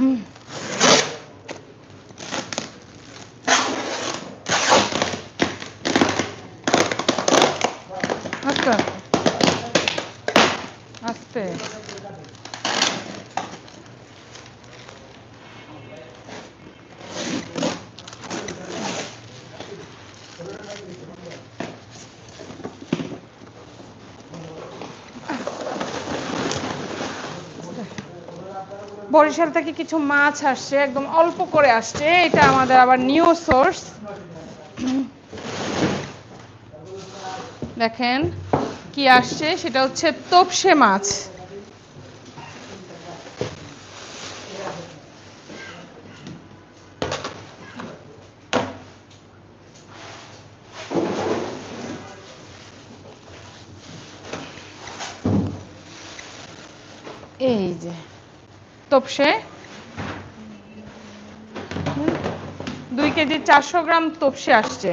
嗯。বরিশাল থেকে কিছু মাছ আসছে, একদম অল্প করে আসছে। এটা আমাদের আবার নিউ সোর্স দেখেন কি আসছে, সেটা হচ্ছে তোপসে মাছ এই যে তোপসে দুই কেজি চারশো গ্রাম তোপসে আসছে।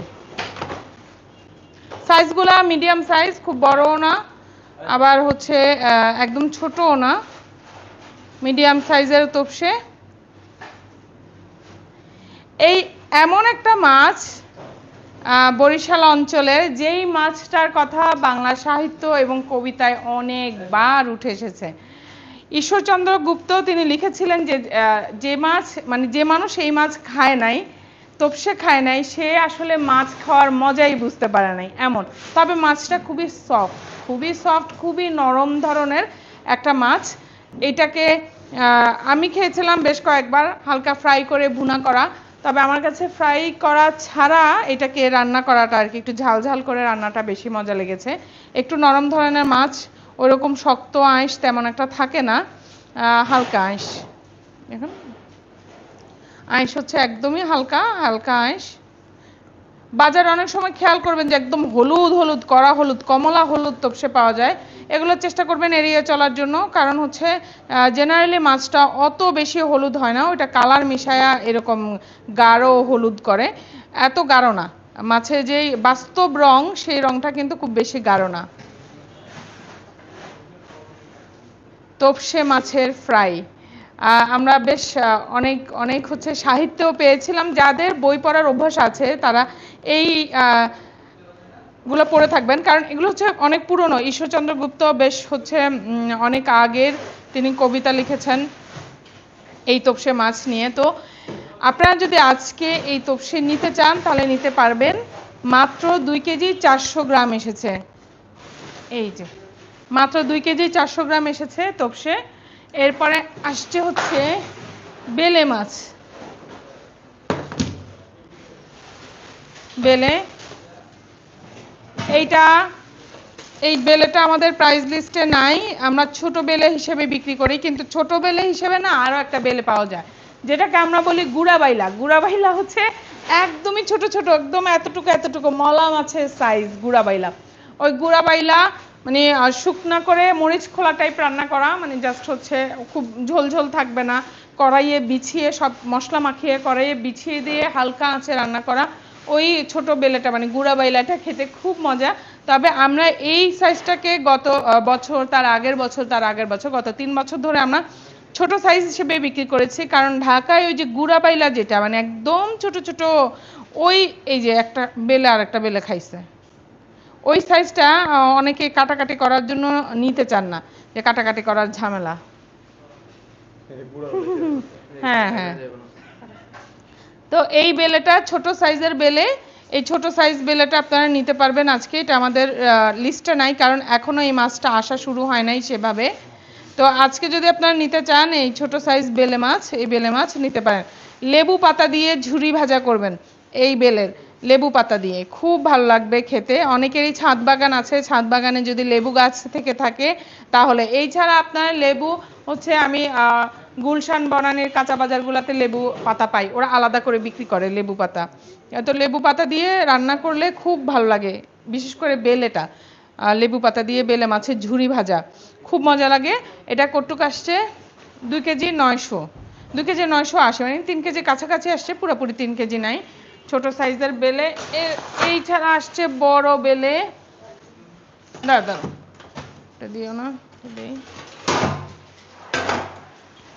সাইজগুলা মিডিয়াম সাইজ, খুব বড়ও না। আবার হচ্ছে একদম ছোটও না। মিডিয়াম সাইজের তোপসে। এই এমন একটা মাছ বরিশাল অঞ্চলের যেই মাছটার কথা বাংলা সাহিত্য এবং কবিতায় অনেকবার উঠে এসেছে। ঈশ্বরচন্দ্র গুপ্ত তিনি লিখেছিলেন যে যে মাছ মানে যে মানুষ এই মাছ খায় নাই তোপসে খায় নাই, সে আসলে মাছ খাওয়ার মজাই বুঝতে পারে নাই, এমন। তবে মাছটা খুবই সফট খুবই সফট খুবই নরম ধরনের একটা মাছ। এটাকে আমি খেয়েছিলাম বেশ কয়েকবার, হালকা ফ্রাই করে ভুনা করা। তবে আমার কাছে ফ্রাই করা ছাড়া এটাকে রান্না করাটা আর কি, একটু ঝাল ঝাল করে রান্নাটা বেশি মজা লেগেছে। একটু নরম ধরনের মাছ ওরকম শক্ত আঁশ তেমন একটা থাকে না হালকা আঁশ। দেখুন, আঁশ হচ্ছে একদমই হালকা হালকা আঁশ। বাজারে অনেক সময় খেয়াল করবেন যে একদম হলুদ হলুদ, কড়া হলুদ, কমলা হলুদ তপসে পাওয়া যায়। এগুলো চেষ্টা করবেন এড়িয়ে চলার জন্য, কারণ হচ্ছে জেনারেলি মাছটা অত বেশি হলুদ হয় না ওটা কালার মিশায়া এরকম গাঢ় হলুদ করে। এত গাঢ় না। মাছের যেই বাস্তব রং, সেই রংটা কিন্তু খুব বেশি গাঢ় না। তোপসে মাছের ফ্রাই। আমরা বেশ অনেক অনেক হচ্ছে সাহিত্যও পেয়েছিলাম। যাদের বই পড়ার অভ্যাস আছে, তারা এই গুলো পড়ে থাকবেন। কারণ এগুলো হচ্ছে অনেক পুরনো। ঈশ্বরচন্দ্র গুপ্ত বেশ হচ্ছে অনেক আগের তিনি কবিতা লিখেছেন এই তোপসে মাছ নিয়ে। তো আপনারা যদি আজকে এই তোপসে নিতে চান, তাহলে নিতে পারবেন। মাত্র দুই কেজি চারশো গ্রাম এসেছে। এই যে। মাত্র দুই কেজি চারশো গ্রাম এসেছে তোপসে। এরপরে আসছে হচ্ছে বেলে মাছ। বেলে। এইটা, এই বেলেটা আমাদের প্রাইস লিস্টে নাই। আমরা ছোট বেলে হিসেবে বিক্রি করি, কিন্তু ছোট বেলে হিসেবে না আরও একটা বেলে পাওয়া যায়। যেটাকে আমরা বলি গুড়া বাইলা গুড়া বাইলা হচ্ছে একদমই ছোট ছোট, একদম এতটুকু এতটুকু মলা মাছের সাইজ গুড়া বাইলা ওই গুড়া বাইলা মানে শুকনা করে মরিচ খোলা টাইপ রান্না করা মানে জাস্ট হচ্ছে খুব ঝোল ঝোল থাকবে না। কড়াইয়ে বিছিয়ে সব মশলা মাখিয়ে কড়াইয়ে বিছিয়ে দিয়ে হালকা আঁচে রান্না করা। ওই ছোট বেলেটা মানে গুঁড়া বাইলাটা খেতে খুব মজা। তবে আমরা এই সাইজটাকে গত বছর, তার আগের বছর, তার আগের বছর, গত তিন বছর ধরে আমরা ছোট সাইজ হিসেবে বিক্রি করেছি। কারণ ঢাকায় ওই যে গুঁড়া বাইলা যেটা মানে একদম ছোট ছোট, ওই, এই যে একটা বেলে আর একটা বেলে খাইছে। ওই সাইজটা অনেকে কাটাকাটি করার জন্য নিতে চান না। যে কাটাকাটি করার ঝামেলা। হ্যাঁ হ্যাঁ। তো এই বেলেটা ছোট সাইজের বেলে এই ছোট সাইজ বেলেটা আপনারা নিতে পারবেন আজকে। এটা আমাদের লিস্টে নাই কারণ এখনও এই মাছটা আসা শুরু হয় নাই সেভাবে। তো আজকে যদি আপনারা নিতে চান এই ছোট সাইজ বেলে মাছ এই বেলে মাছ নিতে পারেন। লেবু পাতা দিয়ে ঝুরি ভাজা করবেন এই বেলের। লেবু পাতা দিয়ে। খুব ভালো লাগবে খেতে। অনেকেরই ছাদ বাগান আছে। ছাদ বাগানে যদি লেবু গাছ থেকে থাকে, তাহলে এই ছাড়া আপনার লেবু হচ্ছে আমি গুলশান বনানীর কাঁচা বাজারগুলোতে লেবু পাতা পাই। ওরা আলাদা করে বিক্রি করে লেবু পাতা। তো লেবু পাতা দিয়ে রান্না করলে খুব ভালো লাগে। বিশেষ করে বেলেটা লেবু পাতা দিয়ে বেলে মাছের ঝুরি ভাজা। খুব মজা লাগে। এটা কটুক আসছে দুই কেজি নয়শো। দুই কেজি নয়শো আসে। মানে তিন কেজি কাছাকাছি আসছে, পুরোপুরি তিন কেজি নাই। ছোট সাইজের বেলে। এই ছাড়া আসছে বড় বেলে। দাঁড়া এটা দিও না দিই।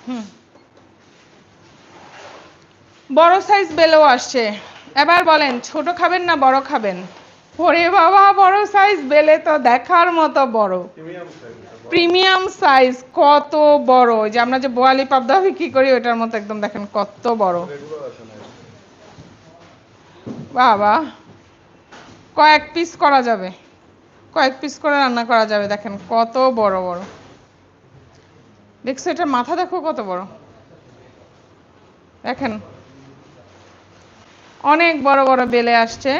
হুম। বড় সাইজ বেলেও আসছে। এবার বলেন ছোট খাবেন না বড় খাবেন? ওরে বাবা বড় সাইজ বেলে তো দেখার মতো বড়। Premium size. কত বড়। যে আমরা যে বোয়ালি পাবদা বিক্রি করি ওটার মতো একদম দেখেন কত বড়। বাবা, কয়েক পিস করা যাবে। কয়েক পিস করে রান্না করা যাবে, দেখেন কত বড় বড়। দেখছ এটার মাথা দেখো কত বড়। দেখেন, অনেক বড় বড় বেলে আসছে।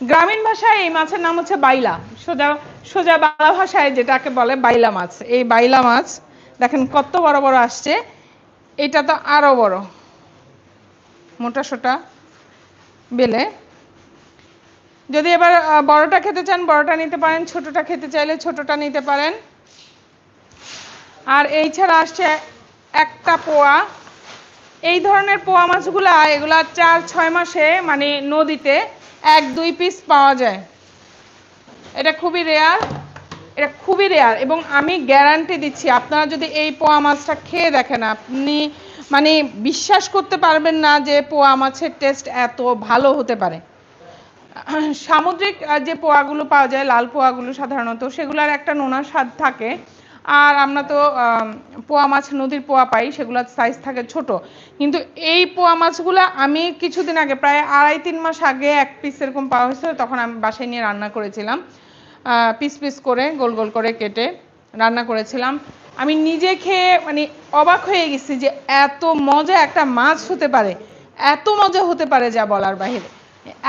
গ্রামীণ ভাষায় এই মাছের নাম হচ্ছে বাইলা। সোজা সোজা বাংলা ভাষায় যেটাকে বলে বাইলা মাছ। এই বাইলা মাছ, দেখেন কত বড় বড় আসছে। এটা তো আরও বড়। মোটা সোটা। বেলে। যদি এবার বড়টা খেতে চান, বড়টা নিতে পারেন, ছোটটা খেতে চাইলে ছোটটা নিতে পারেন। আর এই ছাড়া আসছে একটা পোয়া। এই ধরনের পোয়া মাছগুলা, এগুলা চার, ছয় মাসে মানে নদীতে এক, দুই পিস পাওয়া যায়। এটা খুবই রেয়ার এটা খুবই রেয়ার এবং আমি গ্যারান্টি দিচ্ছি, আপনারা যদি এই পোয়া মাছটা খেয়ে দেখেন, আপনি মানে বিশ্বাস করতে পারবেন না যে পোয়া মাছের টেস্ট এত ভালো হতে পারে। সামুদ্রিক যে পোয়াগুলো পাওয়া যায়, লাল পোয়াগুলো সাধারণত, সেগুলোর একটা নোনা স্বাদ থাকে। আর আমরা তো পোয়া মাছ নদীর পোয়া পাই, সেগুলোর সাইজ থাকে ছোট। কিন্তু এই পোয়া মাছগুলো আমি কিছুদিন আগে, প্রায় আড়াই তিন মাস আগে এক পিস এরকম পাওয়া হয়েছিল, তখন আমি বাসায় নিয়ে রান্না করেছিলাম। পিস পিস করে, গোল গোল করে কেটে রান্না করেছিলাম। আমি নিজে খেয়ে মানে অবাক হয়ে গেছি যে এত মজা একটা মাছ হতে পারে। এত মজা হতে পারে যা বলার বাহিরে।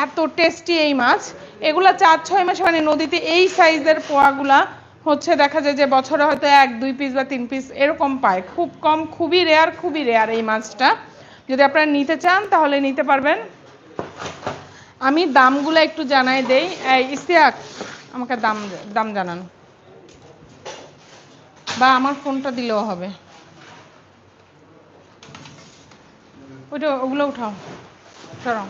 এত টেস্টি এই মাছ। এগুলা চার, ছয় মাসে মানে নদীতে এই সাইজের পোয়াগুলা হচ্ছে দেখা যায় যে বছরে হয়তো এক, দুই পিস বা তিন পিস এরকম পায়। খুব কম, খুবই রেয়ার খুবই রেয়ার এই মাছটা। যদি আপনারা নিতে চান তাহলে নিতে পারবেন। আমি দামগুলো একটু জানাই দেই। ইস্তিয়াক আমাকে দাম দাম জানান। বা আমার ফোনটা দিলেও হবে। ওইটা, ওগুলো উঠাও। সরাও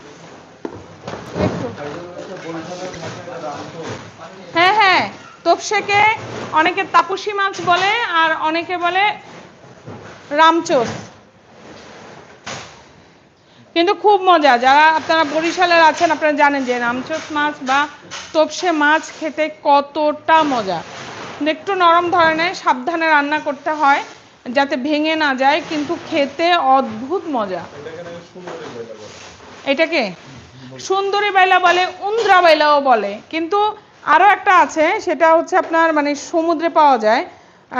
হ্যাঁ হ্যাঁ। তোপসেকে অনেকে তাপসী মাছ বলে আর অনেকে বলে রামচোস কিন্তু খুব মজা। যারা আপনারা বরিশালের আছেন, আপনারা জানেন যে রামচোস মাছ বা তোপসে মাছ খেতে কতটা মজা। একটু নরম ধরনের, সাবধানে রান্না করতে হয়, যাতে ভেঙে না যায়, কিন্তু খেতে অদ্ভুত মজা। এটাকে সুন্দরী বাইলা বলে, উন্দ্রা বাইলাও বলে। কিন্তু আরও একটা আছে, সেটা হচ্ছে আপনার মানে সমুদ্রে পাওয়া যায়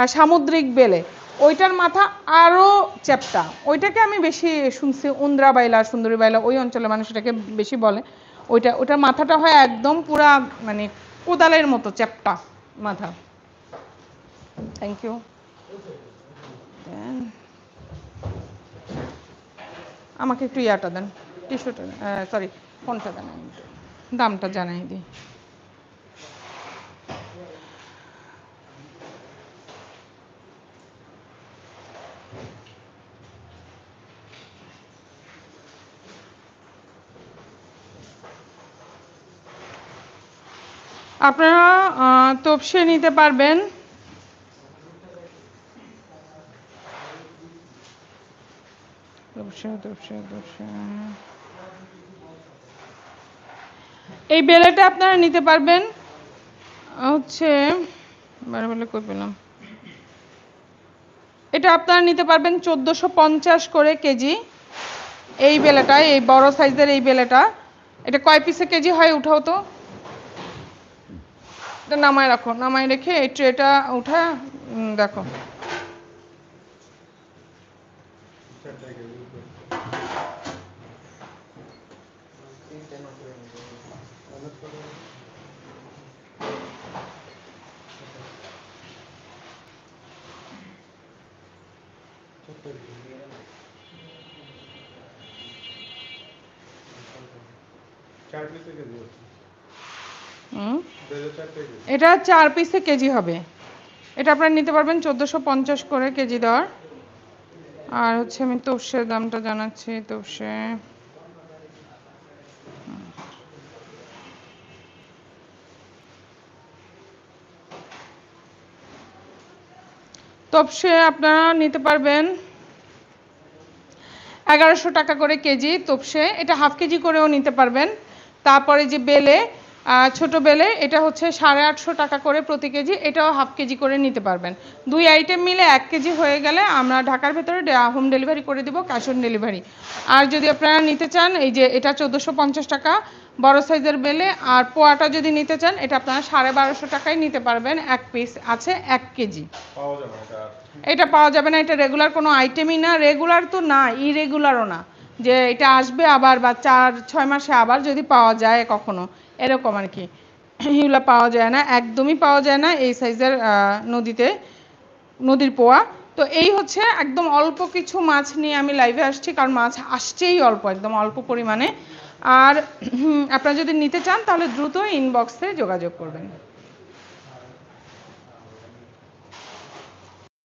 সামুদ্রিক বেলে। ওইটার মাথা আরও চ্যাপ্টা। ওইটাকে আমি বেশি শুনছি, উন্দ্রা বাইলা সুন্দরী বাইলা ওই অঞ্চলের মানুষ এটাকে বেশি বলে। ওইটা ওটার মাথাটা হয় একদম পুরা মানে কোদালের মতো চ্যাপ্টা মাথা। থ্যাংক ইউ আমাকে একটু ইয়াটা দেন, টিস্যুটা সরি ফোনটা দেন দামটা জানাই দিই। আপনারা তপসে নিতে পারবেন। তপসে তপসে এই বেলেটা আপনারা নিতে পারবেন। হচ্ছে, বারে বেলে কই পেলাম এটা আপনারা নিতে পারবেন চোদ্দোশো পঞ্চাশ করে কেজি। এই বেলেটা, এই বড় সাইজের এই বেলাটা। এটা কয় পিসে কেজি হয় উঠাও তো? এটা নামায় রাখো। নামায় রেখে এই ট্রেটা উঠা দেখো চার পিসে কেজি হচ্ছে হুম বেজে চার কেজি এটা চার পিসে কেজি হবে। এটা আপনারা নিতে পারবেন চোদ্দোশো পঞ্চাশ করে কেজি দেওয়ার। আর হচ্ছে আমি তোপসের দামটা জানাচ্ছি তোপসে তপসে আপনারা নিতে পারবেন এগারোশো টাকা করে কেজি তোপসে এটা হাফ কেজি করেও নিতে পারবেন। তারপরে যে বেলে ছোট বেলে এটা হচ্ছে সাড়ে আটশো টাকা করে প্রতি কেজি এটাও হাফ কেজি করে নিতে পারবেন। দুই আইটেম মিলে এক কেজি হয়ে গেলে আমরা ঢাকার ভেতরে হোম ডেলিভারি করে দিব ক্যাশ অন ডেলিভারি আর যদি আপনারা নিতে চান এই যে এটা চোদ্দোশো পঞ্চাশ টাকা বড় সাইজের বেলে আর পোয়াটা যদি নিতে চান এটা আপনারা সাড়ে বারোশো টাকায় নিতে পারবেন এক পিস আছে এক কেজি। এটা পাওয়া যাবে না এটা রেগুলার কোনো আইটেমই না রেগুলার তো না ইরেগুলারও না। যে এটা আসবে আবার বা চার ছয় মাসে আবার যদি পাওয়া যায় কখনো। এরকম আর কি। এগুলো পাওয়া যায় না, একদমই পাওয়া যায় না এই সাইজের নদীতে, নদীর পোয়া। তো এই হচ্ছে একদম অল্প কিছু মাছ নিয়ে আমি লাইভে আসছি, কারণ মাছ আসছেই অল্প, একদম অল্প পরিমাণে। আর আপনারা যদি নিতে চান তাহলে দ্রুত ইনবক্সে যোগাযোগ করবেন।